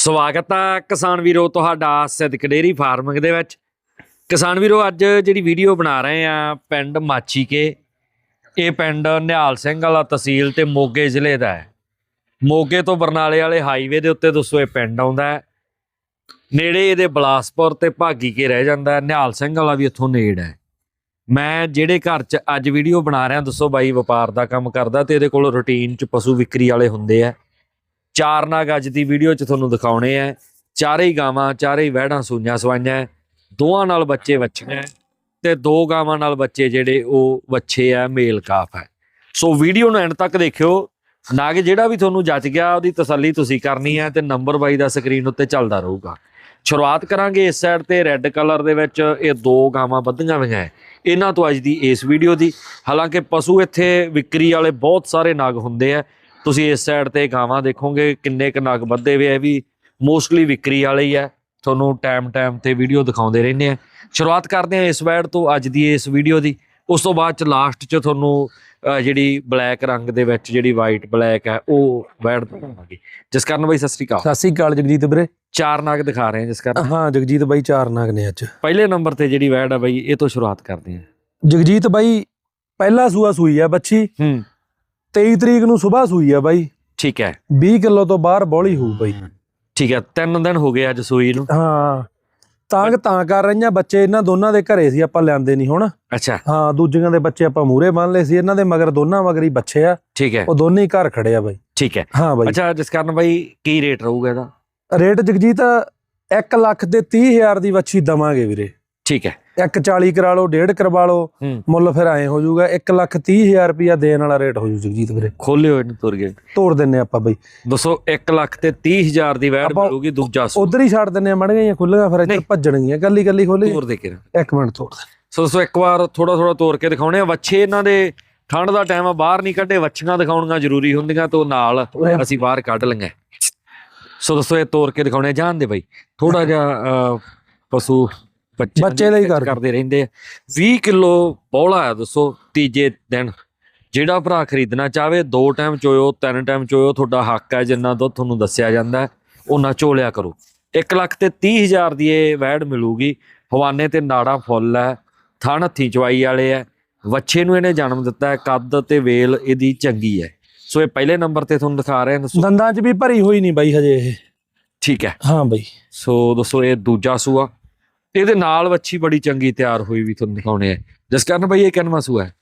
ਸਵਾਗਤ ਆ ਕਿਸਾਨ ਵੀਰੋ ਤੁਹਾਡਾ ਸਿੱਧਕ ਡੇਰੀ ਫਾਰਮਿੰਗ ਦੇ ਵਿੱਚ। ਕਿਸਾਨ ਵੀਰੋ, ਅੱਜ ਜਿਹੜੀ ਵੀਡੀਓ ਬਣਾ ਰਹੇ ਆ ਪਿੰਡ ਮਾਚੀਕੇ, ਇਹ ਪਿੰਡ ਨਿਹਾਲ ਸਿੰਘ ਵਾਲਾ ਤਹਿਸੀਲ ਤੇ ਮੋਗੇ ਜ਼ਿਲ੍ਹੇ ਦਾ ਹੈ। ਮੋਗੇ ਤੋਂ ਬਰਨਾਲੇ ਵਾਲੇ ਹਾਈਵੇ ਦੇ ਉੱਤੇ ਦੋਸਤੋ ਇਹ ਪਿੰਡ ਆਉਂਦਾ ਹੈ। ਨੇੜੇ ਇਹਦੇ ਬਲਾਸਪੁਰ ਤੇ ਭਾਗੀ ਕੇ ਰਹਿ ਜਾਂਦਾ ਹੈ। ਨਿਹਾਲ ਸਿੰਘ ਵਾਲਾ ਵੀ ਇੱਥੋਂ ਨੇੜ ਹੈ। ਮੈਂ ਜਿਹੜੇ ਘਰ 'ਚ ਅੱਜ ਵੀਡੀਓ ਬਣਾ ਰਿਹਾ ਦੱਸੋ ਬਾਈ ਵਪਾਰ ਦਾ ਕੰਮ ਕਰਦਾ ਤੇ ਇਹਦੇ ਕੋਲ ਰੁਟੀਨ 'ਚ ਪਸ਼ੂ ਵਿਕਰੀ ਵਾਲੇ ਹੁੰਦੇ ਆ। ਚਾਰ ਨਾਗ ਅੱਜ ਦੀ ਵੀਡੀਓ 'ਚ ਤੁਹਾਨੂੰ ਦਿਖਾਉਣੇ ਆ ਚਾਰੇ ਹੀ ਗਾਵਾਂ, ਚਾਰੇ ਹੀ ਵਹਿੜਾਂ ਸੂਈਆਂ ਸਵਾਈਆਂ ਹੈ। ਦੋਹਾਂ ਨਾਲ ਬੱਚੇ ਵੱਛੀਆਂ ਹੈ ਤੇ ਦੋ ਗਾਵਾਂ ਨਾਲ ਬੱਚੇ ਜਿਹੜੇ ਉਹ ਵੱਛੇ ਆ ਮੇਲ ਕਾਫ ਹੈ ਸੋ ਵੀਡੀਓ ਨੂੰ ਐਂਡ ਤੱਕ ਦੇਖਿਓ। ਨਾਗ ਜਿਹੜਾ ਵੀ ਤੁਹਾਨੂੰ ਜੱਜ ਗਿਆ, ਉਹਦੀ ਤਸੱਲੀ ਤੁਸੀਂ ਕਰਨੀ ਹੈ ਤੇ ਨੰਬਰ ਬਾਈ ਦਾ ਸਕਰੀਨ ਉੱਤੇ ਚੱਲਦਾ ਰਹੂਗਾ। ਸ਼ੁਰੂਆਤ ਕਰਾਂਗੇ ਇਸ ਸਾਈਡ ਤੇ ਰੈੱਡ ਕਲਰ ਦੇ ਵਿੱਚ ਇਹ ਦੋ ਗਾਵਾਂ ਬੱਧੀਆਂ ਹੋਈਆਂ ਹੈ ਇਹਨਾਂ ਤੋਂ ਅੱਜ ਦੀ ਇਸ ਵੀਡੀਓ ਦੀ। ਹਾਲਾਂਕਿ ਪਸ਼ੂ ਇੱਥੇ ਵਿਕਰੀ ਵਾਲੇ ਬਹੁਤ ਸਾਰੇ ਨਾਗ ਹੁੰਦੇ ਆ ਤੁਸੀਂ ਇਸ ਸਾਈਡ ਤੇ ਗਾਵਾਂ ਦੇਖੋਗੇ ਕਿੰਨੇ ਕੁ ਨਗ ਵੱਧੇ ਵੇ ਆ ਵੀ ਮੋਸਟਲੀ ਵਿਕਰੀ ਵਾਲੇ ਹੀ ਆ। ਤੁਹਾਨੂੰ ਟਾਈਮ ਟਾਈਮ ਤੇ ਵੀਡੀਓ ਦਿਖਾਉਂਦੇ ਰਹਿੰਦੇ ਆ। ਸ਼ੁਰੂਆਤ ਕਰਦੇ ਆ ਇਸ ਵੈਡ ਤੋਂ ਅੱਜ ਦੀ ਇਸ ਵੀਡੀਓ ਦੀ। ਉਸ ਤੋਂ ਬਾਅਦ ਚ ਲਾਸਟ ਚ ਤੁਹਾਨੂੰ ਜਿਹੜੀ ਬਲੈਕ ਰੰਗ ਦੇ ਵਿੱਚ ਜਿਹੜੀ ਵਾਈਟ ਬਲੈਕ ਹੈ ਉਹ ਵੈਡ ਦਿਖਾਵਾਂਗੇ। ਜਿਸ ਕਾਰਨ ਬਾਈ ਸਤਿ ਸ੍ਰੀ ਅਕਾਲ। ਸਤਿ ਸ੍ਰੀ ਅਕਾਲ ਜਗਜੀਤ ਵੀਰੇ। ਚਾਰ ਨਗ ਦਿਖਾ ਰਹੇ ਹਾਂ ਜਿਸ ਕਾਰਨ ਹਾਂ ਜਗਜੀਤ ਬਾਈ ਚਾਰ ਨਾਗ ਨੇ ਅੱਜ। ਪਹਿਲੇ ਨੰਬਰ ਤੇ ਜਿਹੜੀ ਵੈਡ ਆ ਬਾਈ ਇਹ ਤੋਂ ਸ਼ੁਰੂਆਤ ਕਰਦੇ ਹਾਂ ਜਗਜੀਤ ਬਾਈ ਪਹਿਲਾ ਸੂਆ ਸੂਈ ਆ ਬੱਚੀ। ਹੂੰ। 23 ਤਰੀਕ ਨੂੰ ਸਵੇਰ ਸੂਈ ਆ ਬਾਈ। ਠੀਕ ਹੈ। 20 ਕਿਲੋ ਤੋਂ ਬਾਹਰ ਬੋਲੀ ਹੋਊ ਬਾਈ। ਠੀਕ ਹੈ ਤਿੰਨ ਦਿਨ ਹੋ ਗਏ ਅੱਜ ਸੂਈ ਨੂੰ। ਹਾਂ ਤਾਂ ਤਾਂ ਕਰ ਰਹੀਆਂ ਬੱਚੇ ਇਹਨਾਂ ਦੋਨਾਂ ਦੇ ਘਰੇ ਸੀ ਆਪਾਂ ਲਿਆਂਦੇ ਨਹੀਂ ਹੁਣ। ਅੱਛਾ। ਹਾਂ ਦੂਜੀਆਂ ਦੇ ਬੱਚੇ ਆਪਾਂ ਮੂਰੇ ਬੰਨ ਲਏ ਸੀ ਇਹਨਾਂ ਦੇ ਮਗਰ ਦੋਨਾਂ ਮਗਰ ਹੀ ਬੱਚੇ ਆ। ਠੀਕ ਹੈ। ਉਹ ਦੋਨੇ ਹੀ ਘਰ ਖੜੇ ਆ ਬਾਈ। ਠੀਕ ਹੈ। ਹਾਂ ਬਾਈ। ਅੱਛਾ ਜਿਸ ਕਾਰਨ ਬਾਈ ਕੀ ਰੇਟ ਰਹੂਗਾ ਇਹਦਾ? ਰੇਟ ਜਗਜੀਤ 1 ਲੱਖ ਤੇ 30 ਹਜ਼ਾਰ ਦੀ ਵੱਛੀ ਦਵਾਂਗੇ ਵੀਰੇ। ਠੀਕ ਹੈ। 140 ਕਰਾ ਲਓ 1.5 ਕਰਵਾ ਲਓ ਮੁੱਲ ਫਿਰ ਐ ਹੋ ਜਾਊਗਾ 1 ਲੱਖ 30 ਹਜ਼ਾਰ ਰੁਪਿਆ ਦੇਣ ਵਾਲਾ ਰੇਟ ਹੋ ਜੂ ਜਗਜੀਤ ਵੀਰੇ। ਖੋਲਿਓ ਇਹਨੂੰ ਤੁਰ ਗਏ ਤੋੜ ਦਿੰਨੇ ਆਪਾਂ ਬਈ। ਦੱਸੋ 1 ਲੱਖ ਤੇ 30 ਹਜ਼ਾਰ ਦੀ ਵੈਟ ਮਿਲੂਗੀ ਦੂਜਾ ਸੂ। ਉਧਰ ਹੀ ਛੱਡ ਦਿੰਨੇ ਆ ਮੜ ਗਈਆਂ ਖੁੱਲੀਆਂ ਫਿਰ ਇੱਧਰ। ਭੱਜਣਗੀਆਂ। ਕੱਲੀ ਕੱਲੀ ਖੋਲੀ ਤੋਰ ਦੇ ਕੇ ਇੱਕ ਮਿੰਟ ਤੋੜ ਦੇ। ਸੋ ਦੋਸਤੋ ਇੱਕ ਵਾਰ ਥੋੜਾ ਥੋੜਾ ਤੋਰ ਕੇ ਦਿਖਾਉਣੇ ਆ। ਵੱਛੇ ਇਹਨਾਂ ਦੇ ਠੰਡ ਦਾ ਟਾਈਮ ਆ ਬਾਹਰ ਨਹੀਂ ਕੱਢੇ ਵੱਛੀਆਂ ਦਿਖਾਉਣੀਆਂ ਜ਼ਰੂਰੀ ਹੁੰਦੀਆਂ ਤੋਂ ਨਾਲ ਅਸੀਂ ਬਾਹਰ ਕੱਢ ਲਈਆਂ ਸੋ ਦੋਸਤੋ ਇਹ ਤੋਰ ਕੇ ਦਿਖਾਉਣੇ ਜਾਣ ਦੇ ਬਾਈ। ਥੋੜਾ ਜਿਹਾ ਪਸ਼ੂ ਬੱਚੇ ਲਈ ਕਰ- ਕਰਦੇ ਰਹਿੰਦੇ ਆ। 20 ਕਿਲੋ ਬੋਲਾ ਹੈ ਦੱਸੋ ਤੀਜੇ ਦਿਨ। ਜਿਹੜਾ ਭਰਾ ਖਰੀਦਣਾ ਚਾਹਵੇ ਦੋ ਟਾਈਮ ਚੋਇਓ ਤਿੰਨ ਟਾਈਮ ਚੋਇਓ ਤੁਹਾਡਾ ਹੱਕ ਹੈ ਜਿੰਨਾ ਦੁੱਧ ਤੁਹਾਨੂੰ ਦੱਸਿਆ ਜਾਂਦਾ ਉਹਨਾਂ ਝੋਲਿਆ ਕਰੋ। 1 ਲੱਖ ਤੇ 30 ਹਜ਼ਾਰ ਦੀ ਇਹ ਵੈੜ ਮਿਲੂਗੀ। ਹਵਾਨੇ ਤੇ ਨਾੜਾ ਫੁੱਲ ਹੈ ਥਣ ਹੱਥੀ ਚਵਾਈ ਵਾਲੇ ਹੈ। ਵੱਛੇ ਨੂੰ ਇਹਨੇ ਜਨਮ ਦਿੱਤਾ ਹੈ ਕੱਦ ਤੇ ਵੇਲ ਇਹਦੀ ਚੰਗੀ ਹੈ। ਸੋ ਇਹ ਪਹਿਲੇ ਨੰਬਰ ਤੇ ਤੁਹਾਨੂੰ ਦਿਖਾ ਰਹੇ ਹਾਂ ਦੱਸੋ। ਦੰਦਾਂ 'ਚ ਵੀ ਭਰੀ ਹੋਈ ਨਹੀਂ ਬਾਈ ਹਜੇ ਇਹ। ਠੀਕ ਹੈ। ਹਾਂ ਬਾਈ। ਸੋ ਦੋਸਤੋ ਇਹ ਦੂਜਾ ਸੂਆ। ਇਹਦੇ ਨਾਲ ਵੱਛੀ ਬੜੀ ਚੰਗੀ ਤਿਆਰ ਹੋਈ ਵੀ ਤੁਹਾਨੂੰ ਦਿਖਾਉਣੇ ਆ। ਜਿਸ ਕਾਰਨ ਬਈ ਇਹ ਕਿੰਨਵਾਂ ਸੂਆ ਹੈ?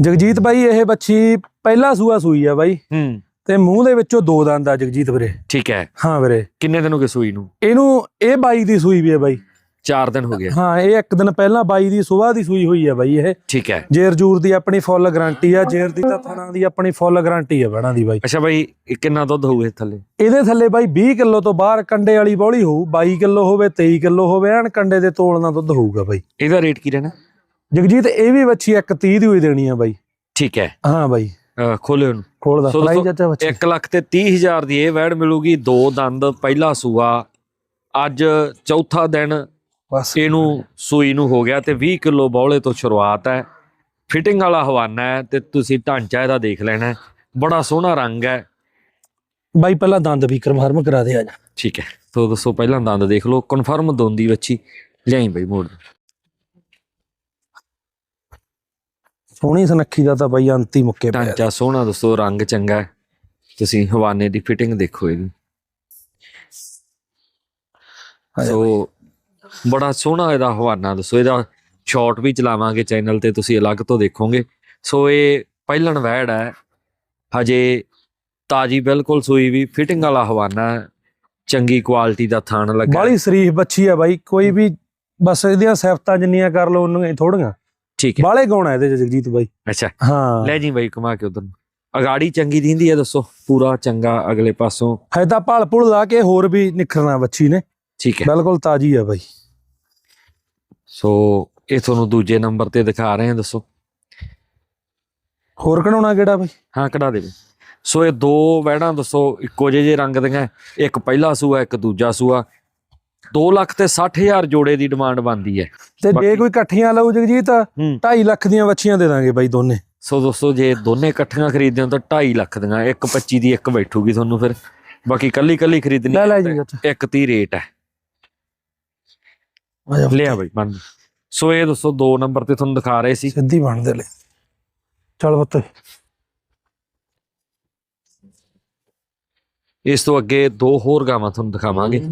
ਜਗਜੀਤ ਬਾਈ ਇਹ ਬੱਚੀ ਪਹਿਲਾ ਸੂਆ ਸੂਈ ਆ ਬਾਈ। ਹੂੰ। ਤੇ ਮੂੰਹ ਦੇ ਵਿੱਚੋਂ ਦੋ ਦੰਦ ਆ ਜਗਜੀਤ ਵੀਰੇ। ਠੀਕ ਹੈ। ਹਾਂ ਵੀਰੇ। ਕਿੰਨੇ ਦਿਨ ਹੋ ਗਏ ਸੂਈ ਨੂੰ? ਇਹਨੂੰ ਇਹ ਬਾਈ ਦੀ ਸੂਈ ਵੀ ਹੈ ਬਾਈ। 4 ਦਿਨ ਹੋ ਗਏ। ਹਾਂ ਇਹ ਇੱਕ ਦਿਨ ਪਹਿਲਾਂ ਬਾਈ ਦੀ ਸਵੇਰ ਦੀ ਸੂਈ ਹੋਈ ਆ ਬਾਈ ਇਹ। ਠੀਕ ਹੈ। ਜੇਰ ਜੂਰ ਦੀ ਆਪਣੀ ਫੁੱਲ ਗਾਰੰਟੀ ਆ ਜੇਰ ਦੀ ਤਾਂ ਥਣਾ ਦੀ ਆਪਣੀ ਫੁੱਲ ਗਾਰੰਟੀ ਆ ਬਣਾ ਦੀ ਬਾਈ। ਅੱਛਾ ਬਈ ਕਿੰਨਾ ਦੁੱਧ ਹੋਊ ਇਹ ਥੱਲੇ? ਇਹਦੇ ਥੱਲੇ ਬਾਈ 20 ਕਿਲੋ ਤੋਂ ਬਾਹਰ ਕੰਡੇ ਵਾਲੀ ਬੌਲੀ ਹੋਊ 22 ਕਿਲੋ ਹੋਵੇ 23 ਕਿਲੋ ਹੋਵੇ ਐਨ ਕੰਡੇ ਦੇ ਤੋਲ ਨਾਲ ਦੁੱਧ ਹੋਊਗਾ ਬਾਈ। ਇਹਦਾ ਰੇਟ ਕੀ ਰਹਿਣਾ? ਜਗਜੀਤ ਇਹ ਵੀ ਬੱਚੀ 130 ਦੀ ਹੋਈ ਦੇਣੀ ਆ ਬਾਈ। ਠੀਕ ਹੈ। ਹਾਂ ਬਾਈ। ਖੋਲ ਦਾ ਸੋ ਫਲਾਈ ਚਾਚਾ ਬੱਚੀ 1 ਲੱਖ ਤੇ 30 ਹਜ਼ਾਰ ਦੀ ਇਹ ਵੈੜ ਮਿਲੂਗੀ ਦੋ ਦੰਦ ਪਹਿਲਾ ਸੂਆ। ਅੱਜ ਚੌਥਾ ਦਿਨ ਬਸ। ਇਹਨੂੰ ਸੂਈ ਨੂੰ ਹੋ ਗਿਆ ਤੇ 20 ਕਿਲੋ ਬੌਲੇ ਤੋਂ ਸ਼ੁਰੂਆਤ ਹੈ। ਫਿਟਿੰਗ ਵਾਲਾ ਹਵਾਨਾ ਹੈ ਤੇ ਤੁਸੀਂ ਢਾਂਚਾ ਇਹਦਾ ਦੇਖ ਲੈਣਾ। ਬੜਾ ਸੋਹਣਾ ਰੰਗ ਹੈ। ਬਾਈ ਪਹਿਲਾਂ ਦੰਦ ਵੀ ਕਨਫਰਮ ਕਰਾ ਦੇ ਆ ਜਾ। ਠੀਕ ਹੈ ਤੋ ਦੱਸੋ ਪਹਿਲਾਂ ਦੰਦ ਦੇਖ ਲਓ ਕਨਫਰਮ ਦੋਂਦੀ ਵੱਛੀ। ਲਿਆਈ ਬਈ ਮੋੜ। ਸੋਹਣੀ ਸੁਨੱਖੀ ਦਾ ਤਾਂ ਬਾਈ ਅੰਤੀ ਮੁੱਕੇ ਪਿਆ। ਢਾਂਚਾ ਸੋਹਣਾ ਦੱਸੋ ਰੰਗ ਚੰਗਾ ਹੈ। ਤੁਸੀਂ ਹਵਾਨੇ ਦੀ ਫਿਟਿੰਗ ਦੇਖੋ ਇਹਦੀ। ਸੋ ਬੜਾ ਸੋਹਣਾ ਇਹਦਾ ਹਵਾਨਾ ਦੱਸੋ ਇਹਦਾ ਸ਼ਾਰਟ ਵੀ ਚਲਾਵਾਂਗੇ ਚੈਨਲ ਤੇ ਤੁਸੀਂ ਅਲੱਗ ਤੋਂ ਦੇਖੋਗੇ। ਸੋ ਇਹ ਪਹਿਲਣ ਵੈੜ ਹੈ ਹਜੇ ਤਾਜੀ ਬਿਲਕੁਲ ਸੂਈ ਵੀ ਫਿਟਿੰਗ ਵਾਲਾ ਹਵਾਨਾ ਹੈ। ਚੰਗੀ ਕੁਆਲਿਟੀ ਦਾ ਥਣ ਲੱਗਾ। ਬਾਲੀ ਸ਼ਰੀਫ ਬੱਚੀ ਆ ਬਾਈ ਕੋਈ ਵੀ ਬਸ ਇਹਦੀਆਂ ਸਿਫਤਾਂ ਜਿੰਨੀਆਂ ਕਰ ਲਓ ਉਹਨੀਆਂ ਥੋੜੀਆਂ। ਠੀਕ ਹੈ। ਬਾਲੇ ਗਾਉਣਾ ਇਹਦੇ ਜਗਜੀਤ ਬਾਈ। ਅੱਛਾ। ਹਾਂ। ਲੈ ਜੀ ਬਾਈ ਕਮਾ ਕੇ ਉਧਰ ਅਗਾੜੀ ਚੰਗੀ ਦਿੰਦੀ ਹੈ ਦੱਸੋ। ਪੂਰਾ ਚੰਗਾ ਅਗਲੇ ਪਾਸੋਂ। ਹੈ ਤਾਂ ਭਲ ਭੁਲ ਲਾ ਕੇ ਹੋਰ ਵੀ ਨਿਖਰਨਾ ਬੱਚੀ ਨੇ। ਠੀਕ ਹੈ। ਬਿਲਕੁਲ ਤਾਜੀ ਆ ਬਾਈ। ਸੋ ਇਹ ਤੁਹਾਨੂੰ ਦੂਜੇ ਨੰਬਰ ਤੇ ਦਿਖਾ ਰਹੇ ਹਾਂ ਦੱਸੋ। ਹੋਰ ਕਢਾਉਣਾ ਕਿਹੜਾ ਬਾਈ? ਹਾਂ ਕਢਾ ਦੇ ਸੋ ਇਹ ਦੋ ਵਹਿੜਾਂ ਦੱਸੋ ਇੱਕੋ ਜਿਹੇ ਰੰਗ ਦੀਆਂ ਇੱਕ ਪਹਿਲਾ ਸੂਆ ਇੱਕ ਦੂਜਾ ਸੂਆ। 2 ਲੱਖ ਤੇ 60000 ਜੋੜੇ ਦੀ ਡਿਮਾਂਡ ਬਣਦੀ ਹੈ। ਤੇ ਜੇ ਕੋਈ ਇਕੱਠੀਆਂ ਲਊ ਜਗਜੀਤ ਹੂੰ। 2.5 ਲੱਖ ਦੀਆਂ ਬੱਚੀਆਂ ਦੇ ਦਾਂਗੇ ਬਾਈ ਦੋਨੇ। ਸੋ ਦੋਸਤੋ ਜੇ ਦੋਨੇ ਇਕੱਠੀਆਂ ਖਰੀਦਦੇ ਹੋ ਤਾਂ 2.5 ਲੱਖ ਦੀਆਂ ਇੱਕ 25 ਦੀ ਇੱਕ ਬੈਠੂਗੀ ਤੁਹਾਨੂੰ ਫਿਰ। ਬਾਕੀ ਕੱਲੀ ਕੱਲੀ ਖਰੀਦਣੀ ਇੱਕ ਤੀ ਰੇਟ ਹੈ। ਲਿਆ ਬਈ ਬਣ ਸੋ ਇਹ ਦੱਸੋ 2 ਨੰਬਰ ਤੇ ਤੁਹਾਨੂੰ ਦਿਖਾ ਰਹੇ ਸੀ। ਸਿੱਧੀ ਬਣਦੇ ਲੈ ਚੱਲ ਪੁੱਤ। ਇਸ ਤੋਂ ਅੱਗੇ ਦੋ ਹੋਰ ਗਾਵਾਂ ਤੁਹਾਨੂੰ ਦਿਖਾਵਾਂਗੇ।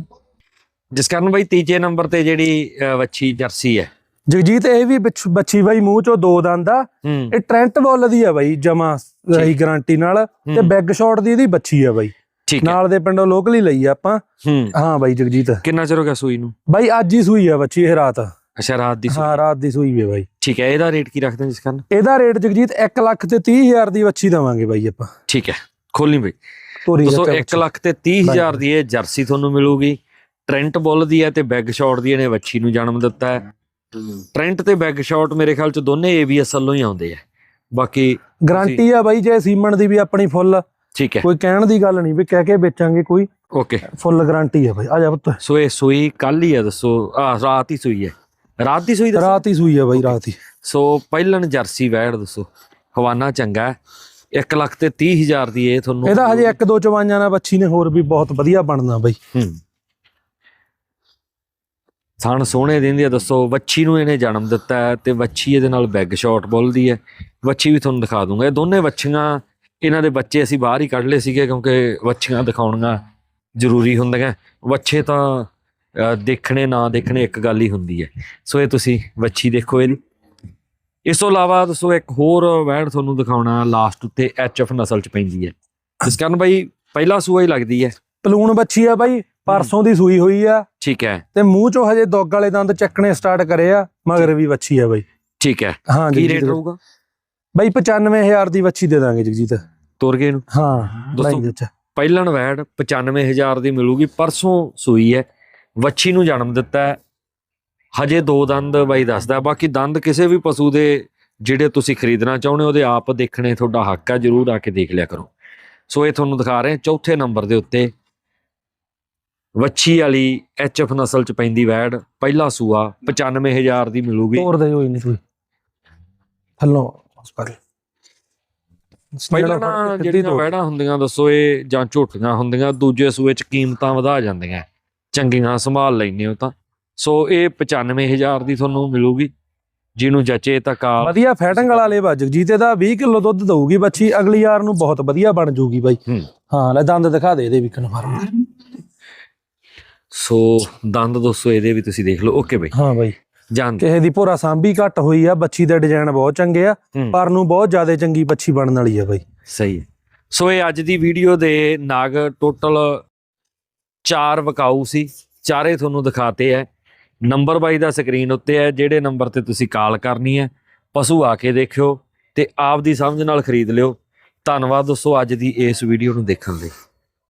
ਜਿਸ ਕਾਰਨ ਬਈ ਤੀਜੇ ਨੰਬਰ ਤੇ ਜਿਹੜੀ ਵੱਛੀ ਜਰਸੀ ਹੈ। ਜਗਜੀਤ ਇਹ ਵੀ ਬੱਚ- ਬੱਚੀ ਬਾਈ ਮੂੰਹ ਚੋਂ ਦੋ ਦੰਦ ਆ। ਇਹ ਟ੍ਰੈਂਟ ਬੋਲ ਦੀ ਆ ਬਾਈ ਜਮਾ ਰਹੀ ਗਾਰੰਟੀ ਨਾਲ। ਤੇ ਬੈਗ ਸ਼ਾਟ ਦੀ ਇਹਦੀ ਬੱਚੀ ਆ ਬਾਈ। ਠੀਕ ਹੈ। ਨਾਲ ਦੇ ਪਿੰਡੋਂ ਲੋਕਲੀ ਲਈ ਆ ਆਪਾਂ। ਹੂੰ। ਹਾਂ ਬਾਈ ਜਗਜੀਤ। ਕਿੰਨਾ ਚਿਰ ਹੋ ਗਿਆ ਸੂਈ ਨੂੰ? ਬਾਈ ਅੱਜ ਹੀ ਸੂਈ ਆ ਬੱਚੀ ਇਹ ਰਾਤ। ਅੱਛਾ ਰਾਤ ਦੀ ਸੂਈ। ਹਾਂ ਰਾਤ ਦੀ ਸੂਈ ਹੈ ਬਾਈ। ਠੀਕ ਹੈ ਇਹਦਾ ਰੇਟ ਕੀ ਰੱਖਦੇ ਹੋ ਜਿਸ ਕਾਰਨ ਇਹਦਾ ਰੇਟ ਜਗਜੀਤ 1 ਲੱਖ ਤੇ 30 ਹਜ਼ਾਰ ਦੀ ਬੱਚੀ ਦਵਾਂਗੇ ਬਾਈ ਆਪਾਂ। ਠੀਕ ਹੈ ਖੋਲੀ ਬਈ। ਦੋਸਤੋ ਚਾਚਾ 1 ਬੱਚੀ। ਲੱਖ ਤੇ 30 ਹਜ਼ਾਰ ਦੀ ਇਹ ਜਰਸੀ ਤੁਹਾਨੂੰ ਮਿਲੂਗੀ। ਟ੍ਰੈਂਟ ਬੁੱਲ ਦੀ ਹੈ ਤੇ ਬੈਗ ਸ਼ਾਟ ਦੀ ਇਹਨੇ ਵੱਛੀ ਨੂੰ ਜਨਮ ਦਿੱਤਾ ਹੈ। ਟ੍ਰੈਂਟ ਤੇ ਬੈਗ ਸ਼ਾਟ ਮੇਰੇ ਖਿਆਲ ਚ ਦੋਨੇ ਏਬੀਐਸ ਵੱਲੋਂ ਹੀ ਆਉਂਦੇ ਆ। ਬਾਕੀ ਗਾਰੰਟੀ ਆ ਬਾਈ ਜੇ ਸੀਮਨ ਦੀ ਵੀ ਆਪਣੀ ਫੁੱਲ ਠੀਕ ਹੈ। ਕੋਈ ਕਹਿਣ ਦੀ ਗੱਲ ਨਹੀਂ ਵੀ ਕਹਿ ਕੇ ਵੇਚਾਂਗੇ ਕੋਈ। ਓਕੇ। ਫੁੱਲ ਗਾਰੰਟੀ ਆ ਬਾਈ ਆ ਜਾ ਪੁੱਤ। ਸੋ ਇਹ ਸੂਈ ਕੱਲ ਹੀ ਹੈ ਦੱਸੋ। ਆ ਰਾਤ ਹੀ ਸੂਈ ਹੈ। ਰਾਤ ਦੀ ਸੂਈ ਦੱਸੋ। ਰਾਤ ਹੀ ਸੂਈ ਆ ਬਾਈ ਰਾਤ ਹੀ। ਸੋ ਪਹਿਲਣ ਜਰਸੀ ਵੈੜ ਦੱਸੋ। ਹਵਾਨਾ ਚੰਗਾ ਹੈ। 1 ਲੱਖ ਤੇ 30 ਹਜ਼ਾਰ ਦੀ ਇਹ ਤੁਹਾਨੂੰ ਇਹਦਾ ਹਜੇ ਇੱਕ ਦੋ ਚਵਾਈਆਂ ਨਾਲ ਬੱਚੀ ਨੇ ਹੋਰ ਵੀ ਬਹੁਤ ਵਧੀਆ ਬਣਨਾ ਬਾਈ। ਹੂੰ। ਥਣ ਸੋਹਣੇ ਦਿੰਦੀ ਆ ਦੱਸੋ। ਵੱਛੀ ਨੂੰ ਇਹਨੇ ਜਨਮ ਦਿੱਤਾ ਹੈ ਤੇ ਵੱਛੀ ਇਹਦੇ ਨਾਲ ਬੈਗ ਸ਼ਾਟ ਬੋਲਦੀ ਹੈ। ਵੱਛੀ ਵੀ ਤੁਹਾਨੂੰ ਦਿਖਾ ਦੂੰਗਾ। ਇਹ ਦੋਨੇ ਵੱਛੀਆਂ ਇਹਨਾਂ ਦੇ ਬੱਚੇ ਅਸੀਂ ਬਾਹਰ ਹੀ ਕੱਢ ਲਏ ਸੀਗੇ ਕਿਉਂਕਿ ਵੱਛੀਆਂ ਦਿਖਾਉਣੀਆਂ ਜ਼ਰੂਰੀ ਹੁੰਦੀਆਂ। ਵੱਛੇ ਤਾਂ ਦੇਖਣੇ ਨਾ ਦੇਖਣੇ ਇੱਕ ਗੱਲ ਹੀ ਹੁੰਦੀ ਹੈ। ਸੋ ਇਹ ਤੁਸੀਂ ਵੱਛੀ ਦੇਖੋ ਇਹਦੀ। ਇਸ ਤੋਂ ਇਲਾਵਾ ਦੱਸੋ ਇੱਕ ਹੋਰ ਵੈੜ ਤੁਹਾਨੂੰ ਦਿਖਾਉਣਾ ਲਾਸਟ ਉੱਤੇ ਐਚਐਫ ਨਸਲ ਚ ਪੈਂਦੀ ਹੈ। ਜਿਸ ਕਾਰਨ ਬਾਈ ਪਹਿਲਾ ਸੂਆ ਹੀ ਲੱਗਦੀ ਹੈ। ਪਲੂਣ ਬੱਚੀ ਆ ਬਾਈ ਪਰਸੋਂ ਦੀ ਸੂਈ ਹੋਈ ਆ। ਠੀਕ ਹੈ। ਤੇ ਮੂੰਹ ਚੋਂ ਹਜੇ ਦੁੱਗ ਵਾਲੇ ਦੰਦ ਚੱਕਣੇ ਸਟਾਰਟ ਕਰੇ ਆ ਮਗਰ ਵੀ ਬੱਚੀ ਆ ਬਾਈ। ਠੀਕ ਹੈ। ਹਾਂ ਕੀ ਰੇਟ ਰਹੂਗਾ? ਬਾਈ 95000 ਦੀ ਬੱਚੀ ਦੇ ਦਾਂਗੇ ਜਗਜੀਤ। ਤੁਰ ਗਏ ਨੂੰ ਹਾਂ ਦੋਸਤੋ, ਬਾਈ ਅੱਛਾ ਪਹਿਲਣ ਵੈੜ 95000 ਦੀ ਮਿਲੂਗੀ ਪਰਸੋਂ ਸੂਈ ਹੈ। ਵੱਛੀ ਨੂੰ ਜਨਮ ਦਿੱਤਾ ਹੈ। ਹਜੇ ਦੋ ਦੰਦ ਬਾਈ ਦੱਸਦਾ ਬਾਕੀ ਦੰਦ ਕਿਸੇ ਵੀ ਪਸ਼ੂ ਦੇ ਜਿਹੜੇ ਤੁਸੀਂ ਖਰੀਦਣਾ ਚਾਹੁੰਦੇ ਉਹਦੇ ਆਪ ਦੇਖਣੇ ਤੁਹਾਡਾ ਹੱਕ ਹੈ। ਜਰੂਰ ਆ ਕੇ ਦੇਖ ਲਿਆ ਕਰੋ। ਸੋ ਇਹ ਤੁਹਾਨੂੰ ਦਿਖਾ ਰਹੇ ਚੌਥੇ ਨੰਬਰ ਦੇ ਉੱਤੇ ਵੱਛੀ ਵਾਲੀ ਐਚਐਫ ਨਸਲ ਚ ਪੈਂਦੀ ਵੈੜ ਪਹਿਲਾ ਸੂਆ 95000 ਦੀ ਮਿਲੂਗੀ। ਤੋਰ ਦੇ ਹੋਈ ਨਹੀਂ ਸੂਈ। ਥੱਲੋਂ। ਕਰ ਪਹਿਲਾਂ ਨਾ ਜਿਹੜੀਆਂ ਵੈੜਾਂ ਹੁੰਦੀਆਂ ਦੱਸੋ ਇਹ ਜਾਂ ਝੋਟੀਆਂ ਹੁੰਦੀਆਂ ਦੂਜੇ ਸੂਏ ਚ ਕੀਮਤਾਂ ਵਧਾ ਜਾਂਦੀਆਂ। ਚੰਗੀਆਂ ਸੰਭਾਲ ਲੈਂਦੇ ਹੋ ਤਾਂ। ਸੋ ਇਹ 95000 ਦੀ ਤੁਹਾਨੂੰ ਮਿਲੂਗੀ ਜਿਹਨੂੰ ਜਚੇ ਤਾਂ ਕਾਲ ਵਧੀਆ ਫੈਟਿੰਗ ਵਾਲਾ ਲੇਵਾ ਜਗਜੀਤ ਇਹਦਾ 20 ਕਿਲੋ ਦੁੱਧ ਦਊਗੀ ਬੱਚੀ ਅਗਲੀ ਯਾਰ ਨੂੰ ਬਹੁਤ ਵਧੀਆ ਬਣ ਜੂਗੀ ਬਾਈ। ਹੂੰ। ਲੈ ਦੰਦ ਦਿਖਾ ਦੇ ਇਹਦੇ ਵੀ ਕਨਫਰਮ ਸੋ ਦੰਦ ਦੋਸਤੋ ਇਹਦੇ ਵੀ ਤੁਸੀਂ ਦੇਖ ਲਓ। ਓਕੇ ਬਈ। ਹਾਂ ਬਾਈ। ਕਿਸੇ ਦੀ ਭੋਰਾ ਸਾਂਭੀ ਘੱਟ ਹੋਈ ਆ ਬੱਚੀ ਦੇ ਡਿਜ਼ਾਈਨ ਬਹੁਤ ਚੰਗੇ ਆ। ਪਰ ਨੂੰ ਬਹੁਤ ਜ਼ਿਆਦਾ ਚੰਗੀ ਬੱਚੀ ਬਣਨ ਵਾਲੀ ਆ ਬਾਈ। ਸਹੀ ਸੋ ਇਹ ਅੱਜ ਦੀ ਵੀਡੀਓ ਦੇ ਨਾਗ ਟੋਟਲ 4 ਵਕਾਊ ਸੀ। ਚਾਰੇ ਤੁਹਾਨੂੰ ਦਿਖਾਤੇ ਹੈ ਨੰਬਰ ਬਾਈ ਦਾ ਸਕਰੀਨ ਉੱਤੇ ਹੈ ਜਿਹੜੇ ਨੰਬਰ ਤੇ ਤੁਸੀਂ ਕਾਲ ਕਰਨੀ ਹੈ ਪਸ਼ੂ ਆ ਕੇ ਦੇਖਿਓ ਤੇ ਆਪ ਦੀ ਸਮਝ ਨਾਲ ਖਰੀਦ ਲਿਓ। ਧੰਨਵਾਦ ਦੋਸਤੋ ਅੱਜ ਦੀ ਇਸ ਵੀਡੀਓ ਨੂੰ ਦੇਖਣ ਲਈ।